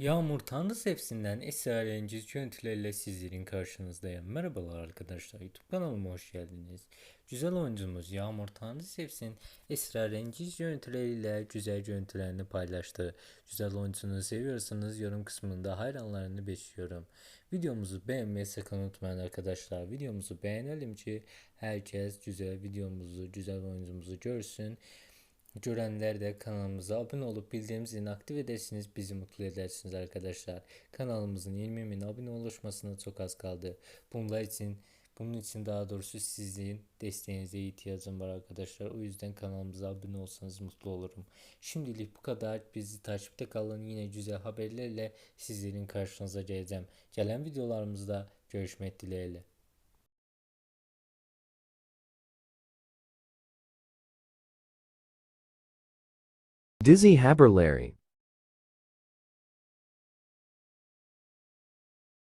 Yağmur Tanrı Sepsi'nden esrarengiz görüntülerle sizlerin karşınızdayım. Merhabalar arkadaşlar, YouTube kanalıma hoş geldiniz. Güzel oyuncumuz Yağmur Tanrı Sepsi'nin esrarengiz görüntüleriyle güzel görüntülerini paylaştı. Güzel oyuncunu seviyorsanız yorum kısmında hayranlarını besliyorum. Videomuzu beğenmeyi sakın unutmayın arkadaşlar. Videomuzu beğenelim ki herkes güzel videomuzu, güzel oyuncumuzu görsün. Görenler de kanalımıza abone olup bildirim zilini edersiniz bizi mutlu edersiniz arkadaşlar. Kanalımızın 20 bin abone oluşmasına çok az kaldı. Bunlar için bunun için daha doğrusu sizin desteğinize ihtiyacım var arkadaşlar. O yüzden kanalımıza abone olsanız mutlu olurum. Şimdilik bu kadar. Bizi takipte kalın. Yine güzel haberlerle sizlerin karşınıza geleceğim. Gelen videolarımızda görüşmek dileğiyle. Dizzy Haberlary